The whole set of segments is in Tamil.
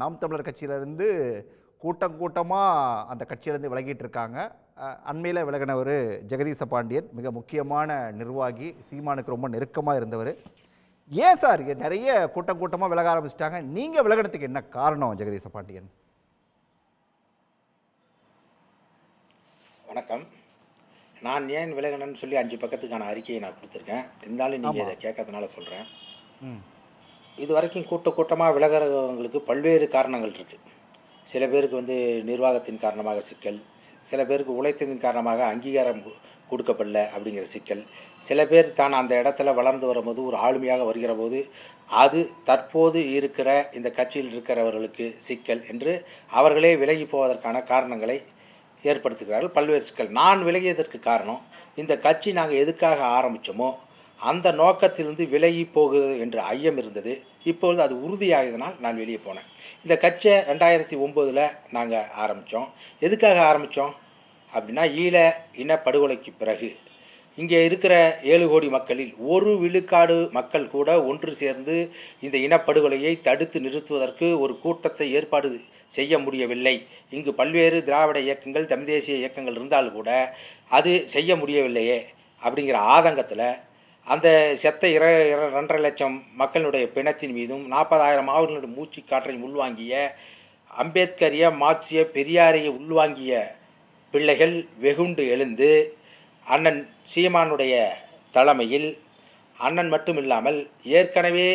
நாம் தமிழர் கட்சியிலேருந்து கூட்டம் கூட்டமாக அந்த கட்சியிலேருந்து விலகிட்டு இருக்காங்க அண்மையில் விலகினவர் ஜெகதீச பாண்டியன் மிக முக்கியமான நிர்வாகி சீமானுக்கு ரொம்ப நெருக்கமாக இருந்தவர். ஏன் சார் நிறைய கூட்டம் கூட்டமாக விலக ஆரம்பிச்சிட்டாங்க? நீங்கள் விலகினதுக்கு என்ன காரணம் ஜெகதீச பாண்டியன்? வணக்கம். நான் ஏன் விலகினேன்னு சொல்லி அஞ்சு பக்கத்துக்கான அறிக்கையை நான் கொடுத்துருக்கேன். இருந்தாலும் நீங்கள். இதை கேட்கறதுனால சொல்கிறேன் ம். இது வரைக்கும் கூட்ட கூட்டமாக விலகிறவங்களுக்கு பல்வேறு காரணங்கள் இருக்குது சில பேருக்கு வந்து நிர்வாகத்தின் காரணமாக சிக்கல் சில பேருக்கு உழைத்ததின் காரணமாக அங்கீகாரம் கொடுக்கப்படல அப்படிங்கிற சிக்கல். சில பேர் தான் அந்த இடத்துல வளர்ந்து வரும்போது ஒரு ஆளுமையாக வருகிற போது அது தற்போது இருக்கிற இந்த கட்சியில் இருக்கிறவர்களுக்கு சிக்கல் என்று அவர்களே விலகி போவதற்கான காரணங்களை ஏற்படுத்துகிறார்கள். பல்வேறு சிக்கல். நான் விலகியதற்கு காரணம் இந்த கட்சி நாங்கள் எதுக்காக ஆரம்பித்தோமோ அந்த நோக்கத்திலிருந்து விலகி போகிறது என்ற ஐயம் இருந்தது. இப்பொழுது அது உறுதியாகியதனால் நான் வெளியே போனேன். இந்த கட்சியை ரெண்டாயிரத்தி ஒம்போதில் நாங்கள் ஆரம்பித்தோம் எதுக்காக ஆரம்பித்தோம் அப்படின்னா ஈழ இனப்படுகொலைக்கு பிறகு. இங்கே இருக்கிற ஏழு கோடி மக்களில் ஒரு விழுக்காடு மக்கள் கூட ஒன்று சேர்ந்து இந்த இனப்படுகொலையை தடுத்து நிறுத்துவதற்கு ஒரு கூட்டத்தை ஏற்பாடு செய்ய முடியவில்லை. இங்கு பல்வேறு திராவிட இயக்கங்கள் தமிழ் தேசிய இயக்கங்கள் இருந்தாலும் கூட அது செய்ய முடியவில்லையே அப்படிங்கிற ஆதங்கத்தில் அந்த செத்த இர இர- ரெண்டரை லட்சம் மக்களுடைய பிணத்தின் மீதும் நாற்பதாயிரம் மாவட்டங்களுடைய மூச்சு காற்றை உள்வாங்கிய அம்பேத்கரிய மார்க்சிய பெரியாரையை உள்வாங்கிய பிள்ளைகள் வெகுண்டு எழுந்து அண்ணன் சீமானுடைய தலைமையில் அண்ணன் மட்டும் இல்லாமல் ஏற்கனவே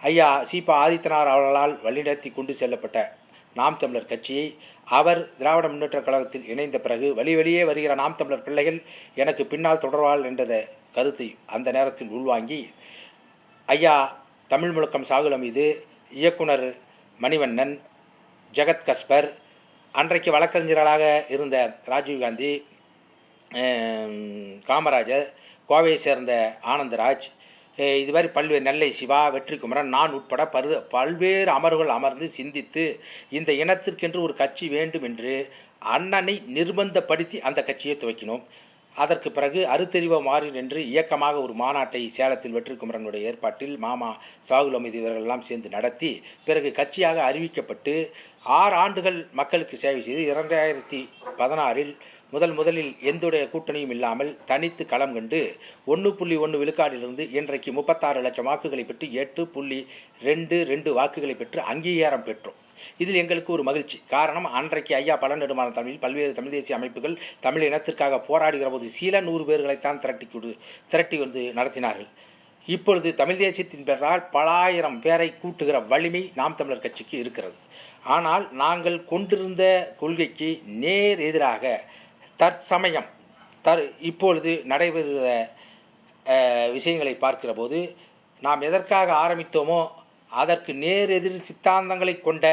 ஐயா சீபா ஆதித்தனார் அவர்களால் வழிநடத்தி கொண்டு செல்லப்பட்ட நாம் தமிழர் கட்சியை அவர் திராவிட முன்னேற்ற கழகத்தில் இணைந்த பிறகு வழி வழியே வருகிற நாம் தமிழர் பிள்ளைகள் எனக்கு பின்னால் தொடர்வாள் என்றதை கருத்தை அந்த நேரத்தில் உள்வாங்கி ஐயா தமிழ் முழக்கம் சாகுல மீது இயக்குனர் மணிவண்ணன் ஜெகத் கஸ்பர் அன்றைக்கு வழக்கறிஞர்களாக இருந்த ராஜீவ்காந்தி காமராஜர் கோவையை சேர்ந்த ஆனந்தராஜ் இது மாதிரி பல்வேறு நெல்லை சிவா வெற்றிக்குமரன் நான் உட்பட பரு பல்வேறு அமர்வுகள் அமர்ந்து சிந்தித்து இந்த இனத்திற்கென்று ஒரு கட்சி வேண்டும் என்று அண்ணனை நிர்பந்தப்படுத்தி அந்த கட்சியை துவக்கினோம். அதற்கு பிறகு அறுத்தறிவ மாறி நின்று இயக்கமாக ஒரு மாநாட்டை சேலத்தில் வெற்றிக்குமரனுடைய ஏற்பாட்டில் மாமா சாகுல் அமைதி இவர்களெல்லாம் சேர்ந்து நடத்தி பிறகு கட்சியாக அறிவிக்கப்பட்டு ஆறு ஆண்டுகள் மக்களுக்கு சேவை செய்து இரண்டாயிரத்தி பதினாறில் முதல் முதலில் எந்துடைய கூட்டணியும் இல்லாமல் தனித்து களம் கண்டு ஒன்று புள்ளி ஒன்று விழுக்காடிலிருந்து இன்றைக்கு முப்பத்தாறு லட்சம் வாக்குகளை பெற்று எட்டு புள்ளி ரெண்டு ரெண்டு வாக்குகளை பெற்று அங்கீகாரம் பெற்றோம். இதில் எங்களுக்கு ஒரு மகிழ்ச்சி. காரணம் அன்றைக்கு ஐயா பல நெடுமான தமிழில் பல்வேறு தமிழ் தேசிய அமைப்புகள் தமிழ் இனத்திற்காக போராடுகிற போது சில நூறு பேர்களைத்தான் திரட்டி கொடு திரட்டி வந்து நடத்தினார்கள். இப்பொழுது தமிழ் தேசியத்தின் பெயரால் பலாயிரம் பேரை கூட்டுகிற வலிமை நாம் தமிழர் கட்சிக்கு இருக்கிறது. ஆனால் நாங்கள் கொண்டிருந்த கொள்கைக்கு நேர் எதிராக தற்சமயம் தர் இப்பொழுது நடைபெறுகிற விஷயங்களை பார்க்கிற போது நாம் எதற்காக ஆரம்பித்தோமோ அதற்கு நேர் எதிர் சித்தாந்தங்களை கொண்ட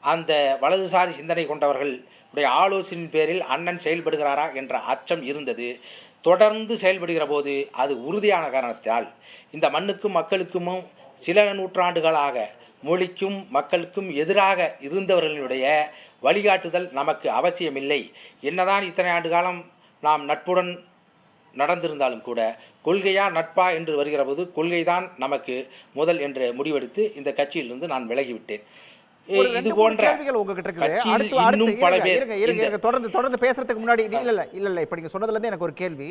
அந்த வலதுசாரி சிந்தனை கொண்டவர்கள் உடைய ஆலோசனையின் பேரில் அண்ணன் செயல்படுகிறாரா என்ற அச்சம் இருந்தது. தொடர்ந்து செயல்படுகிற போது அது உறுதியான காரணத்தால் இந்த மண்ணுக்கும் மக்களுக்கும் சில நூற்றாண்டுகளாக மொழிக்கும் மக்களுக்கும் எதிராக இருந்தவர்களுடைய வழிகாட்டுதல் நமக்கு அவசியமில்லை. என்னதான் இத்தனை ஆண்டு காலம் நாம் நட்புடன் நடந்திருந்தாலும் கூட கொள்கையா நட்பா என்று வருகிற போது கொள்கைதான் நமக்கு முதல் என்று முடிவெடுத்து இந்த கட்சியிலிருந்து நான் விலகிவிட்டேன். இது போன்ற இன்னும் பல பேர். தொடர்ந்து தொடர்ந்து பேசுறதுக்கு முன்னாடி இல்ல இல்ல. இப்ப நீங்க சொன்னதுல இருந்து எனக்கு ஒரு கேள்வி.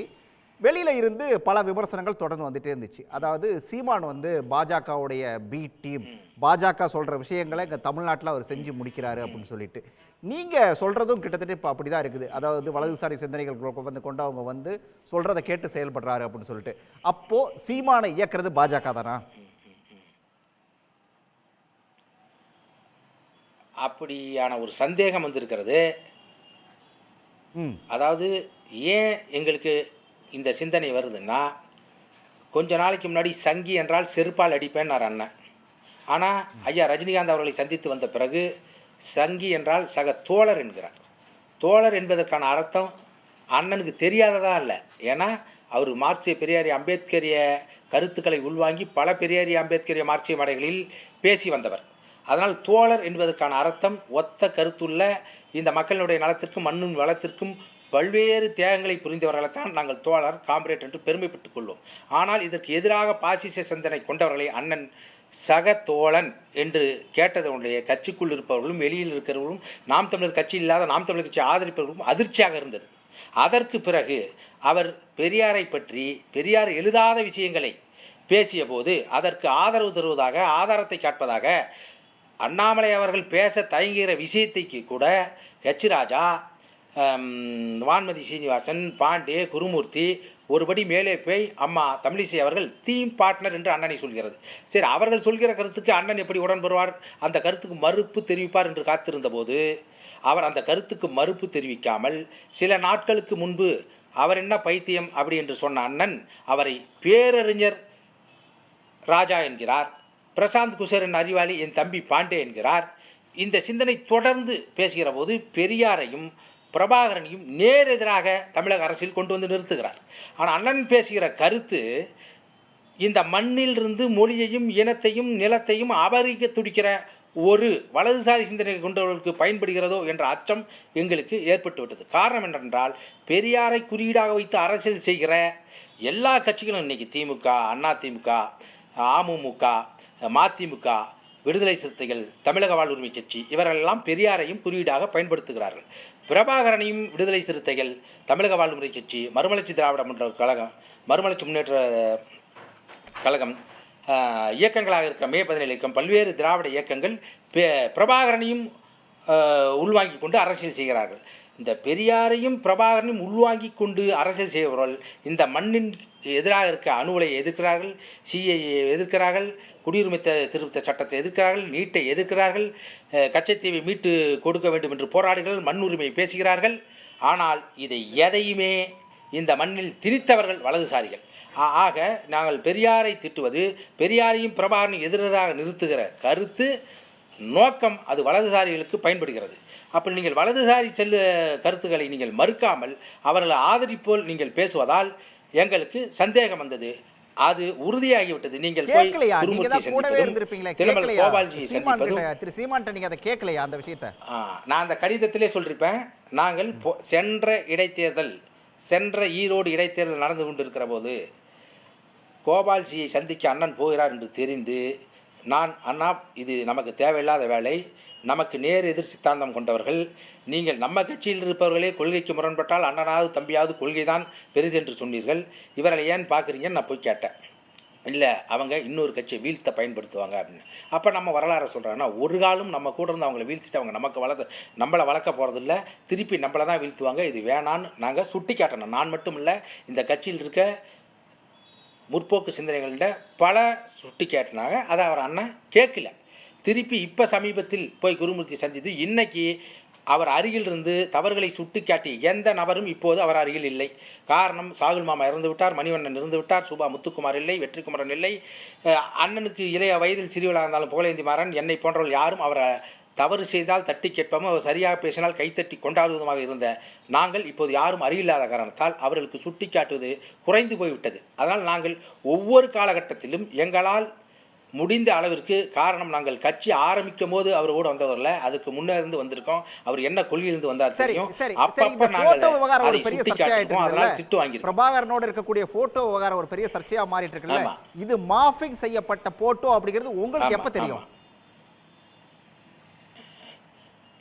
வெளியில இருந்து பல விமர்சனங்கள் தொடர்ந்து வந்துட்டே இருந்துச்சு. அதாவது சீமான் வந்து பாஜகவுடைய பி டீம் பாஜக சொல்ற விஷயங்களை இங்க தமிழ்நாட்டுல அவர் செஞ்சு முடிக்கிறாரு அப்படின்னு சொல்லிட்டு. நீங்க சொல்றதும் கிட்டத்தட்ட இப்ப அப்படிதான் இருக்குது. அதாவது வலதுசாரி சிந்தனைகள் வந்து கொண்டவங்க வந்து சொல்றதை கேட்டு செயல்படுறாரு அப்படின்னு சொல்லிட்டு. அப்போ சீமானை இயக்குறது பாஜக தானா? அப்படியான ஒரு சந்தேகம் வந்திருக்கிறது. ம். அதாவது ஏன் எங்களுக்கு இந்த சிந்தனை வருதுன்னா கொஞ்ச நாளைக்கு முன்னாடி சங்கி என்றால் செருப்பால் அடிப்பேன்னார் அண்ணன். ஆனால் ஐயா ரஜினிகாந்த் அவர்களை சந்தித்து வந்த பிறகு சங்கி என்றால் சக தோழர் என்கிறார். தோழர் என்பதற்கான அர்த்தம் அண்ணனுக்கு தெரியாததான் இல்லை. ஏன்னா அவர் மார்க்சிய பெரியாரி அம்பேத்கரிய கருத்துக்களை உள்வாங்கி பல பெரியாரி அம்பேத்கரிய மார்க்சிய மடைகளில் பேசி வந்தவர். அதனால் தோழர் என்பதற்கான அர்த்தம் ஒத்த கருத்துள்ள இந்த மக்களுடைய நலத்திற்கும் மண்ணின் வளத்திற்கும் பல்வேறு தியாகங்களை புரிந்தவர்களைத்தான் நாங்கள் தோழர் காம்ரேட் என்று பெருமைப்பட்டுக் கொள்வோம். ஆனால் இதற்கு எதிராக பாசிச சிந்தனை கொண்டவர்களை அண்ணன் சக தோழன் என்று கேட்டதனுடைய கட்சிக்குள் இருப்பவர்களும் வெளியில் இருக்கிறவர்களும் நாம் தமிழர் கட்சி இல்லாத நாம் தமிழர் கட்சி ஆதரிப்பவர்களும் அதிர்ச்சியாக இருந்தது. அதற்கு பிறகு அவர் பெரியாரை பற்றி பெரியார் எழுதாத விஷயங்களை பேசிய போது அதற்கு ஆதரவு தருவதாக ஆதாரத்தை காட்பதாக அண்ணாமலை அவர்கள் பேச தயங்குகிற விஷயத்தைக்கு கூட ஹெச் ராஜா வான்மதி சீனிவாசன் பாண்டே குருமூர்த்தி ஒருபடி மேலே போய் அம்மா தமிழிசை அவர்கள் தீம் பார்ட்னர் என்று அண்ணனை சொல்கிறது. சரி அவர்கள் சொல்கிற கருத்துக்கு அண்ணன் எப்படி உடன் அந்த கருத்துக்கு மறுப்பு தெரிவிப்பார் என்று காத்திருந்த போது அவர் அந்த கருத்துக்கு மறுப்பு தெரிவிக்காமல் சில நாட்களுக்கு முன்பு அவர் என்ன பைத்தியம் அப்படி என்று சொன்ன அண்ணன் அவரை பேரறிஞர் ராஜா என்கிறார் பிரசாந்த் குசேரன் அறிவாளி என் தம்பி பாண்டே என்கிறார். இந்த சிந்தனை தொடர்ந்து பேசுகிற போது பெரியாரையும் பிரபாகரனையும் நேரெதிராக தமிழக அரசில் கொண்டு வந்து நிறுத்துகிறார். ஆனால் அண்ணன் பேசுகிற கருத்து இந்த மண்ணிலிருந்து மொழியையும் இனத்தையும் நிலத்தையும் அபகரிக்க துடிக்கிற ஒரு வலதுசாரி சிந்தனை கொண்டவர்களுக்கு பயன்படுகிறதோ என்ற அச்சம் எங்களுக்கு ஏற்பட்டுவிட்டது காரணம் என்னென்றால் பெரியாரை குறியீடாக வைத்து அரசியல் செய்கிற எல்லா கட்சிகளும் இன்னைக்கு திமுக அண்ணா திமுக அமமுக மதிமுக விடுதலை சிறுத்தைகள் தமிழக வாழ்வுரிமை கட்சி இவரெல்லாம் பெரியாரையும் குறியீடாக பயன்படுத்துகிறார்கள். பிரபாகரனையும் விடுதலை சிறுத்தைகள் தமிழக வாழ்முறை கட்சி மறுமலர்ச்சி திராவிட முன்னேற்ற கழகம் மறுமலர்ச்சி முன்னேற்ற கழகம் இயக்கங்களாக இருக்க மே பதினேழு இயக்கம் பல்வேறு திராவிட இயக்கங்கள் பெ- பிரபாகரனையும் உள்வாங்கி கொண்டு அரசியல் செய்கிறார்கள். இந்த பெரியாரையும் பிரபாகரனையும் உள்வாங்கிக் கொண்டு அரசியல் செய்பவர்கள் இந்த மண்ணின் எதிராக இருக்க அணுவலை எதிர்க்கிறார்கள் சிஏஏ எதிர்க்கிறார்கள் குடியுரிமை திருத்த சட்டத்தை எதிர்க்கிறார்கள் நீட்டை எதிர்க்கிறார்கள் கச்சைத்தீவை கச்சத்தீவை மீட்டு கொடுக்க வேண்டும் என்று போராடுகிறார்கள் மண் உரிமை பேசுகிறார்கள். ஆனால் இதை எதையுமே இந்த மண்ணில் திணித்தவர்கள் வலதுசாரிகள். ஆக நாங்கள் பெரியாரை திட்டுவது பெரியாரையும் பிரபாகரனையும் எதிராக நிறுத்துகிற கருத்து நோக்கம் அது வலதுசாரிகளுக்கு பயன்படுகிறது. அப்போ நீங்கள் வலதுசாரி செல்லு கருத்துக்களை நீங்கள் மறுக்காமல் அவர்களை ஆதரிப்போல் நீங்கள் பேசுவதால் எங்களுக்கு சந்தேகம் வந்தது. அது உறுதியாகிவிட்டது. நீங்கள் போய் திருமல் கோபால்ஜியை சந்திப்பதும் திரு சீமான்ட்ட நீங்க அதை கேட்கலையா அந்த விஷயத்த? நான் அந்த கடிதத்திலே சொல்லியிருப்பேன் நாங்கள் சென்ற இடைத்தேர்தல் சென்ற ஈரோடு இடைத்தேர்தல் நடந்து கொண்டிருக்கிற போது கோபால்ஜியை சந்திக்க அண்ணன் போகிறார் என்று தெரிந்து நான் அண்ணா இது நமக்கு தேவையில்லாத வேலை. நமக்கு நேர் எதிர் சித்தாந்தம் கொண்டவர்கள். நீங்கள் நம்ம கட்சியில் இருப்பவர்களே கொள்கைக்கு முரண்பட்டால் அண்ணனாவது தம்பியாவது கொள்கைதான் பெரிது என்று சொன்னீர்கள். இவர்களை ஏன் பார்க்குறீங்கன்னு நான் போய் கேட்டேன். இல்லை அவங்க இன்னொரு கட்சியை வீழ்த்த பயன்படுத்துவாங்க அப்படின்னு. அப்போ நம்ம வரலாறு சொல்கிறாங்கன்னா ஒரு காலம் நம்ம கூட இருந்து அவங்கள வீழ்த்திட்டு அவங்க நமக்கு வளர்த்து நம்மளை வளர்க்க போகிறதில்ல திருப்பி நம்மளை தான் வீழ்த்துவாங்க. இது வேணான்னு நாங்கள் சுட்டி காட்டணும் நான் மட்டும் இல்லை இந்த கட்சியில் இருக்க முற்போக்கு சிந்தனைகள்கிட்ட பல சுட்டி கேட்டினாங்க அதை அவர் அண்ணன் கேட்கல. திருப்பி இப்போ சமீபத்தில் போய் குருமூர்த்தி சந்தித்து இன்னைக்கு அவர் அருகில் இருந்து தவறுகளை சுட்டிக்காட்டி எந்த நபரும் இப்போது அவர் அருகில் இல்லை. காரணம் சாகுல் மாமா இறந்து விட்டார் மணிவண்ணன் இருந்து விட்டார் சுபா முத்துக்குமார் இல்லை வெற்றிக்குமரன் இல்லை. அண்ணனுக்கு இளைய வயதில் சிறியவளாக இருந்தாலும் புகழேந்தி மாறன் என்னை போன்றவர்கள் யாரும் அவரை தவறு செய்தால் தட்டி கேட்போம் அவர் சரியாக பேசினால் கைத்தட்டி கொண்டாடுவதுமாக இருந்த நாங்கள் இப்போது யாரும் அறியில்லாத காரணத்தால் அவர்களுக்கு சுட்டிக்காட்டுவது குறைந்து போய்விட்டது. அதனால் நாங்கள் ஒவ்வொரு காலகட்டத்திலும் எங்களால் முடிந்த அளவிற்கு காரணம் நாங்கள் கட்சி ஆரம்பிக்கும் போது அவர் கூட வந்தவர்ல அதுக்கு முன்னே இருந்து வந்திருக்கோம். அவர் என்ன கொள்கையிலிருந்து வந்தார் தெரியும்? அப்பப்ப போட்டோ நாங்கள் விவகாரம் ஒரு பெரிய சர்ச்சையாயிட்டு அதனால திட்டு வாங்கியிருக்கோம். பிரபாகரனோட இருக்கக்கூடிய போட்டோ விவகாரம் ஒரு பெரிய சர்ச்சையா மாறிட்டு இருக்குல்ல. இது மாஃபிங் செய்யப்பட்ட போட்டோ அப்படிங்கிறது உங்களுக்கு எப்ப தெரியும்.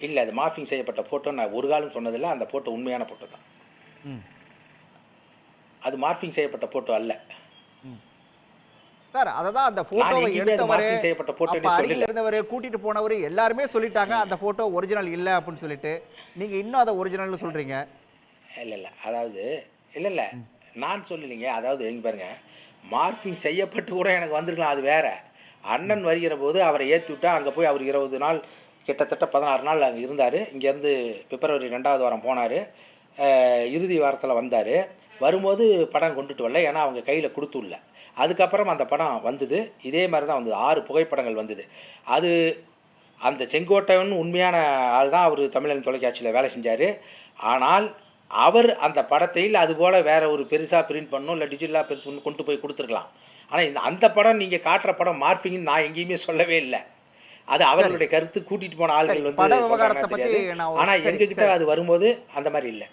இல்லை அது மார்பிங் செய்யப்பட்ட போட்டோ நான் ஒரு காலம் சொன்னதில்லை. அந்த போட்டோ உண்மையான போட்டோ தான். அது மார்பிங் செய்யப்பட்ட போட்டோ அல்ல. சார் அததான் அந்த போட்டோவை எடுத்தவரு அருகில். இருந்தவர் கூட்டிட்டு போனவர் எல்லாருமே சொல்லிட்டாங்க அந்த போட்டோ ஒரிஜினல் இல்ல அப்படின்னு சொல்லிட்டு. நீங்க இன்னும் அதை ஒரிஜினல்னு சொல்றீங்க? இல்லை இல்லை. அதாவது இல்லை இல்லை. நான் சொல்லலைங்க. அதாவது எங்க பாருங்க. மார்பிங் செய்யப்பட்டு கூட எனக்கு வந்திருக்கலாம் அது வேற. அண்ணன் வருகிற போது அவரை ஏற்றி விட்டா அங்கே போய் அவர் இருபது நாள் கிட்டத்தட்ட பதினாறு நாள் அங்கே இருந்தார். இங்கேருந்து பிப்ரவரி ரெண்டாவது வாரம் போனார். இறுதி வாரத்தில் வந்தார். வரும்போது படம் கொண்டுட்டு வரல. ஏன்னா அவங்க கையில் கொடுத்துடல. அதுக்கப்புறம் அந்த படம் வந்தது. இதே மாதிரி தான் வந்தது. ஆறு புகைப்படங்கள் வந்தது. அது அந்த செங்கோட்டையன் உண்மையான ஆள் தான் அவர் தமிழன் தொலைக்காட்சியில் வேலை செஞ்சார். ஆனால் அவர் அந்த படத்தில் அதுபோல் வேறு ஒரு பெருசாக பிரிண்ட் பண்ணணும் இல்லை டிஜிட்டலாக பெருசு ஒன்று கொண்டு போய் கொடுத்துருக்கலாம். ஆனால் இந்த அந்த படம் நீங்கள் காட்டுற படம் மார்ஃபிங்னு நான் எங்கேயுமே சொல்லவே இல்லை. அது அவர்களுடைய கருத்து கூட்டிட்டு போன ஆள்கள் வந்து ஆனா எங்ககிட்ட. அது வரும்போது அந்த மாதிரி இல்லை.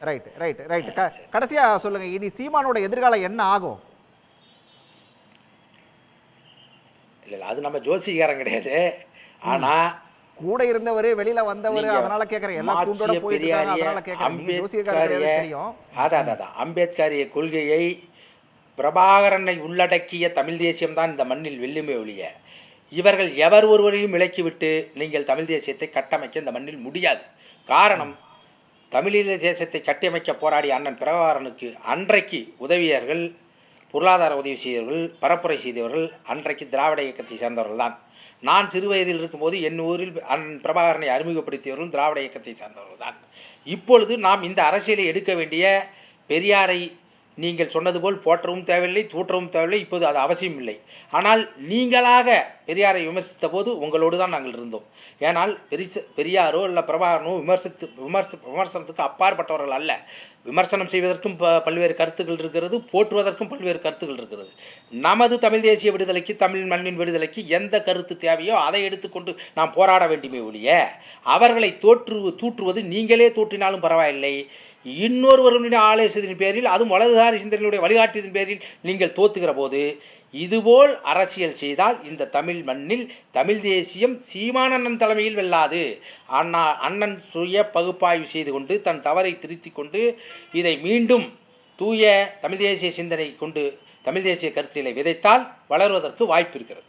ரைட் ரைட் ரைட் கடைசியா சொல்லுங்க இனி சீமானோட எதிர்காலம் என்ன ஆகும்? இல்லை அது நம்ம ஜோசிகாரன் கிடையாது. ஆனால் கூட இருந்தவர் வெளியில வந்தவர் அதனால கேக்குறேன். எல்லாம் கூண்டோட பெரியாரிய அதனால கேக்குறேன். கிடையாது தெரியும். அதான் அதான் அம்பேத்கரிய கொள்கையை பிரபாகரனை உள்ளடக்கிய தமிழ் தேசியம்தான் இந்த மண்ணில் வெல்லுமே ஒழிய. இவர்கள் எவர் ஒருவரையும் விலக்கிவிட்டு நீங்கள் தமிழ் தேசியத்தை கட்டமைக்க இந்த மண்ணில் முடியாது. காரணம் தமிழீழ தேசத்தை கட்டியமைக்க போராடிய அண்ணன் பிரபாகரனுக்கு அன்றைக்கு உதவியர்கள் பொருளாதார உதவி செய்தவர்கள் பரப்புரை செய்தவர்கள் அன்றைக்கு திராவிட இயக்கத்தை சேர்ந்தவர்கள் தான். நான் சிறு வயதில் இருக்கும்போது என் ஊரில் அண்ணன் பிரபாகரனை அறிமுகப்படுத்தியவர்களும் திராவிட இயக்கத்தை சேர்ந்தவர்கள் தான். இப்பொழுது நாம் இந்த அரசியலை எடுக்க வேண்டிய பெரியாரை நீங்கள் சொன்னது போல் போற்றவும் தேவையில்லை தூற்றவும் தேவையில்லை இப்போது அது அவசியம் இல்லை. ஆனால் நீங்களாக பெரியாரை விமர்சித்த போது உங்களோடு தான் நாங்கள் இருந்தோம். ஏனால் பெரிச பெரியாரோ இல்லை பிரபாகரனோ விமர்சித்து விமர்ச விமர்சனத்துக்கு அப்பாற்பட்டவர்கள் அல்ல. விமர்சனம் செய்வதற்கும் ப பல்வேறு கருத்துக்கள் இருக்கிறது போற்றுவதற்கும் பல்வேறு கருத்துக்கள் இருக்கிறது. நமது தமிழ் தேசிய விடுதலைக்கு தமிழ் மண்ணின் விடுதலைக்கு எந்த கருத்து தேவையோ அதை எடுத்துக்கொண்டு நாம் போராட வேண்டுமே ஒழிய அவர்களை தோற்று தூற்றுவது நீங்களே தூற்றினாலும் பரவாயில்லை. இன்னொருவர்களுடைய ஆலோசத்தின் பேரில் அதுவும் வலதுசாரி சிந்தனையுடைய வழிகாட்டியதன் பேரில் நீங்கள் தோத்துகிற போது இதுபோல் அரசியல் செய்தால் இந்த தமிழ் மண்ணில் தமிழ் தேசியம் சீமானண்ணன் தலைமையில் வெல்லாது. அண்ணா அண்ணன் சுய பகுப்பாய்வு செய்து கொண்டு தன் தவறை திருத்தி கொண்டு இதை மீண்டும் தூய தமிழ் தேசிய சிந்தனை கொண்டு தமிழ் தேசிய கருத்தியலை விதைத்தால் வளர்வதற்கு வாய்ப்பு இருக்கிறது.